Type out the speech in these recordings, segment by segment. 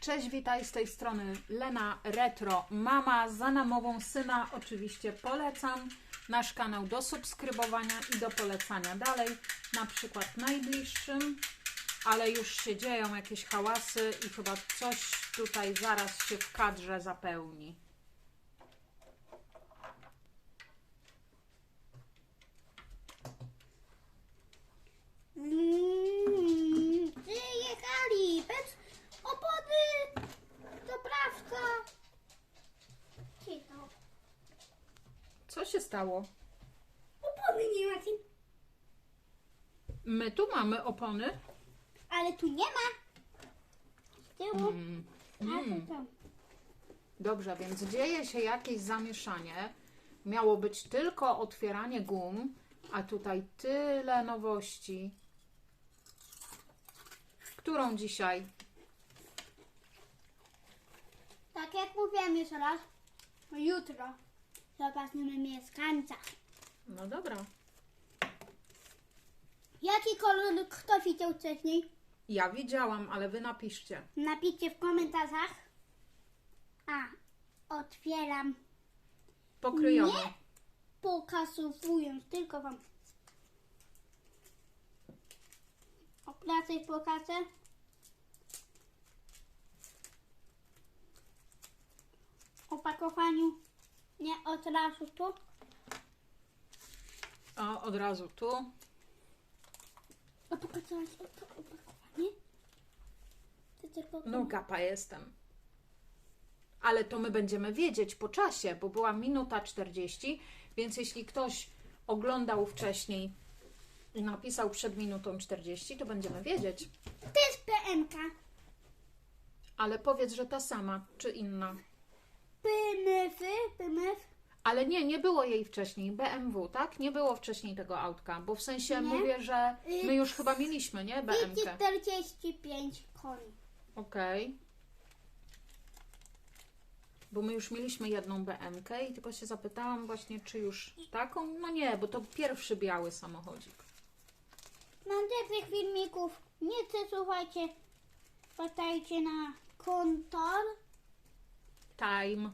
Cześć, witaj z tej strony Lena Retro, mama za namową syna. Oczywiście polecam nasz kanał do subskrybowania i do polecania dalej, na przykład najbliższym, ale już się dzieją jakieś hałasy i chyba coś tutaj zaraz się w kadrze zapełni. Co się stało? Opony nie ma. My tu mamy opony. Ale tu nie ma. Z tyłu. Mm. A Mm. tu tam. Dobrze, więc dzieje się jakieś zamieszanie. Miało być tylko otwieranie gum, a tutaj tyle nowości. Którą dzisiaj? Tak jak mówiłem już raz. Jutro. Zobaczymy mieszkańca. No dobra. Jaki kolor kto widział wcześniej? Ja widziałam, ale wy napiszcie. Napiszcie w komentarzach. A, otwieram. Pokryjomy. Nie. Pokazując, tylko wam. Opracę pokażę. Opakowaniu. Nie od razu tu. O, od razu tu. A pokazałaś to opakowanie? To tylko No gapa jestem. Ale to my będziemy wiedzieć po czasie, bo była minuta 40, więc jeśli ktoś oglądał wcześniej i napisał przed minutą 40, to będziemy wiedzieć. To jest PMK. Ale powiedz, że ta sama, czy inna. Ale nie, nie było jej wcześniej. BMW, tak? Nie było wcześniej tego autka, bo w sensie Nie. mówię, że my już chyba mieliśmy, nie? BMK. 245 koni. Okej. Bo my już mieliśmy jedną BMK i tylko się zapytałam właśnie, czy już taką? No nie, bo to pierwszy biały samochodzik. Mam tych filmików. Nie chcę, słuchajcie. Patajcie na kontor. Time.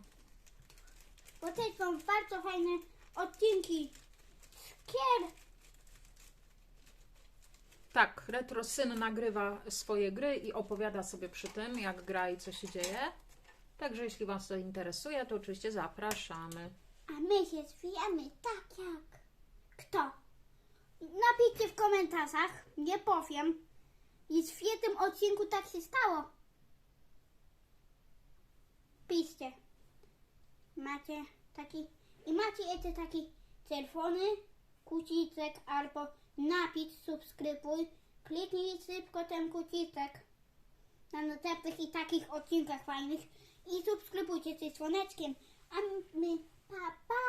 Bo też są bardzo fajne odcinki. Skier. Tak, Retro Syn nagrywa swoje gry i opowiada sobie przy tym, jak gra i co się dzieje. Także jeśli Was to interesuje, to oczywiście zapraszamy. A my się zwijamy tak jak. Kto? Napiszcie w komentarzach. Nie powiem. I w jednym odcinku tak się stało. Piszcie. Macie taki. I macie jeszcze taki czerwony guziczek albo napis subskrybuj. Kliknij szybko ten guziczek na następnych i takich odcinkach fajnych i subskrybujcie się dzwoneczkiem. A my pa pa!